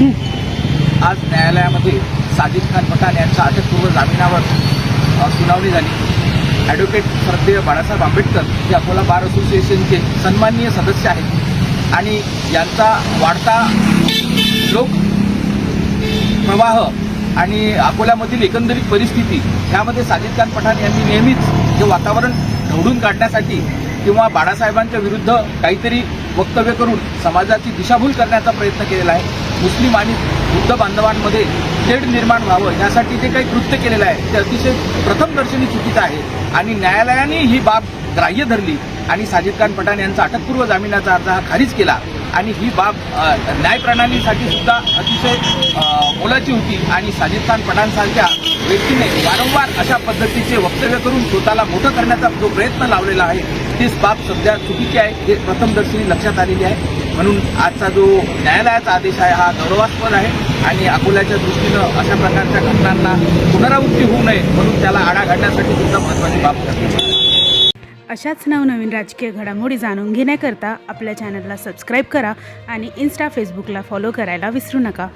आज न्यायालयामध्ये साजिद खान पठाण यांच्या अटकपूर्व जामिनावर सुनावणी झाली. ॲडव्होकेट श्रद्धेय बाळासाहेब आंबेडकर हे अकोला बार असोसिएशनचे सन्माननीय सदस्य आहेत आणि यांचा वाढता लोक प्रवाह आणि अकोल्यामधील एकंदरीत परिस्थिती यामध्ये साजिद खान पठाण यांनी नेहमीच हे वातावरण ढवळून काढण्यासाठी किंवा बाळासाहेबांच्या विरुद्ध काहीतरी वक्तव्य करून समाजाची दिशाभूल करण्याचा प्रयत्न केलेला आहे. मुस्लिम आणि बुद्ध बांधवांमध्ये थेट निर्माण व्हावं यासाठी जे काही कृत्य केलेलं आहे ते अतिशय प्रथमदर्शनी चुकीचं आहे. आणि न्यायालयाने ही बाब ग्राह्य धरली आणि साजिद खान पठाण यांचा अटकपूर्व जामिनाचा अर्ज हा खारिज केला. आणि ही बाब न्यायप्रणालीसाठी सुद्धा अतिशय मोलाची होती. आणि साजिद खान पठाणसारख्या व्यक्तीने वारंवार अशा पद्धतीचे वक्तव्य करून स्वतःला मोठं करण्याचा जो प्रयत्न लावलेला आहे तीच बाब सध्या चुकीची आहे. हे प्रथमदर्शनी लक्षात आलेली आहे. म्हणून आजचा जो न्यायालयाचा आदेश आहे हा गौरवास्पद आहे आणि अकोल्याच्या दृष्टीनं अशा प्रकारच्या घटनांना पुनरावृत्ती होऊ नये म्हणून त्याला आळा घालण्यासाठी सुद्धा महत्त्वाची बाब ठरते अशाच नवनवीन राजकीय घडामोडी जाणून घेण्याकरता आपल्या चॅनलला सबस्क्राईब करा आणि इन्स्टा फेसबुकला फॉलो करायला विसरू नका.